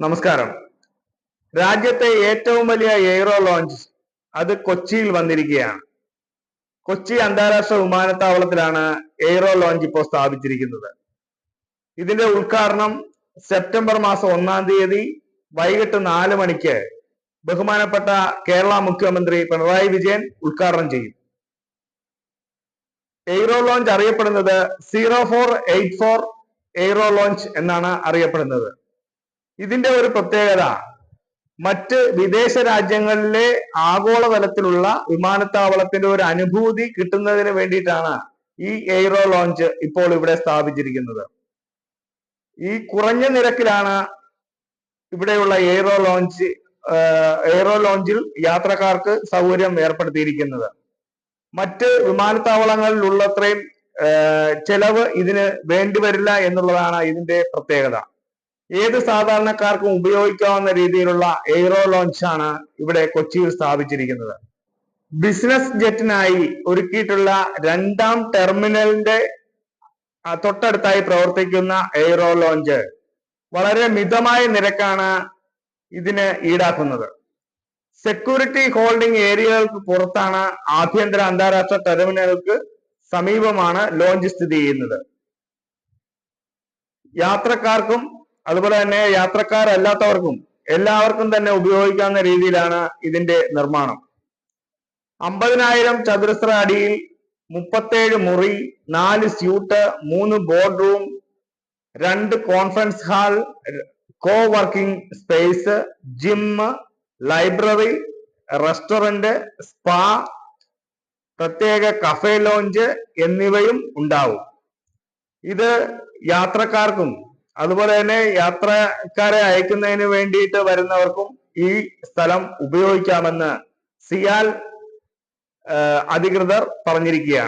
നമസ്കാരം. രാജ്യത്തെ ഏറ്റവും വലിയ എയ്റോ ലോഞ്ച് അത് കൊച്ചിയിൽ വന്നിരിക്കുകയാണ്. കൊച്ചി അന്താരാഷ്ട്ര വിമാനത്താവളത്തിലാണ് എയ്റോ ലോഞ്ച് ഇപ്പോൾ സ്ഥാപിച്ചിരിക്കുന്നത്. ഇതിന്റെ ഉദ്ഘാടനം സെപ്റ്റംബർ മാസം ഒന്നാം തീയതി വൈകിട്ട് നാല് മണിക്ക് ബഹുമാനപ്പെട്ട കേരള മുഖ്യമന്ത്രി പിണറായി വിജയൻ ഉദ്ഘാടനം ചെയ്യും. എയ്റോ ലോഞ്ച് അറിയപ്പെടുന്നത് zero four eight four aero lounge എന്നാണ് അറിയപ്പെടുന്നത്. ഇതിന്റെ ഒരു പ്രത്യേകത മറ്റ് വിദേശ രാജ്യങ്ങളിലെ ആഗോളതലത്തിലുള്ള വിമാനത്താവളത്തിന്റെ ഒരു അനുഭൂതി കിട്ടുന്നതിന് വേണ്ടിയിട്ടാണ് ഈ എയ്റോ ലോഞ്ച് ഇപ്പോൾ ഇവിടെ സ്ഥാപിച്ചിരിക്കുന്നത്. ഈ കുറഞ്ഞ നിരക്കിലാണ് ഇവിടെയുള്ള എയ്റോ ലോഞ്ച് എയ്റോ ലോഞ്ചിൽ യാത്രക്കാർക്ക് സൗകര്യം ഏർപ്പെടുത്തിയിരിക്കുന്നത്. മറ്റ് വിമാനത്താവളങ്ങളിലുള്ളത്രയും ചെലവ് ഇതിന് വേണ്ടിവരില്ല എന്നുള്ളതാണ് ഇതിന്റെ പ്രത്യേകത. ഏത് സാധാരണക്കാർക്കും ഉപയോഗിക്കാവുന്ന രീതിയിലുള്ള എയ്റോ ആണ് ഇവിടെ കൊച്ചിയിൽ സ്ഥാപിച്ചിരിക്കുന്നത്. ബിസിനസ് ജെറ്റിനായി ഒരുക്കിയിട്ടുള്ള രണ്ടാം ടെർമിനലിന്റെ തൊട്ടടുത്തായി പ്രവർത്തിക്കുന്ന എയ്റോ ലോഞ്ച് വളരെ മിതമായ നിരക്കാണ് ഇതിന് ഈടാക്കുന്നത്. സെക്യൂരിറ്റി ഹോൾഡിംഗ് ഏരിയകൾക്ക് പുറത്താണ് ആഭ്യന്തര അന്താരാഷ്ട്ര ടെർമിനലുകൾക്ക് സമീപമാണ് ലോഞ്ച് സ്ഥിതി ചെയ്യുന്നത്. യാത്രക്കാർക്കും അതുപോലെ തന്നെ യാത്രക്കാരല്ലാത്തവർക്കും എല്ലാവർക്കും തന്നെ ഉപയോഗിക്കാവുന്ന രീതിയിലാണ് ഇതിന്റെ നിർമ്മാണം. അമ്പതിനായിരം ചതുരശ്ര അടിയിൽ മുപ്പത്തേഴ് മുറി നാല് സ്യൂട്ട് മൂന്ന് ബോർഡ് റൂം രണ്ട് conference hall co working space gym library restaurant spa പ്രത്യേക കഫേ ലോഞ്ച് എന്നിവയും ഉണ്ടാവും. ഇത് യാത്രക്കാർക്കും അതുപോലെ തന്നെ യാത്രക്കാരെ അയക്കുന്നതിന് വേണ്ടിയിട്ട് വരുന്നവർക്കും ഈ സ്ഥലം ഉപയോഗിക്കാമെന്ന് സിയാൽ അധികൃതർ പറഞ്ഞിരിക്കുകയാണ്.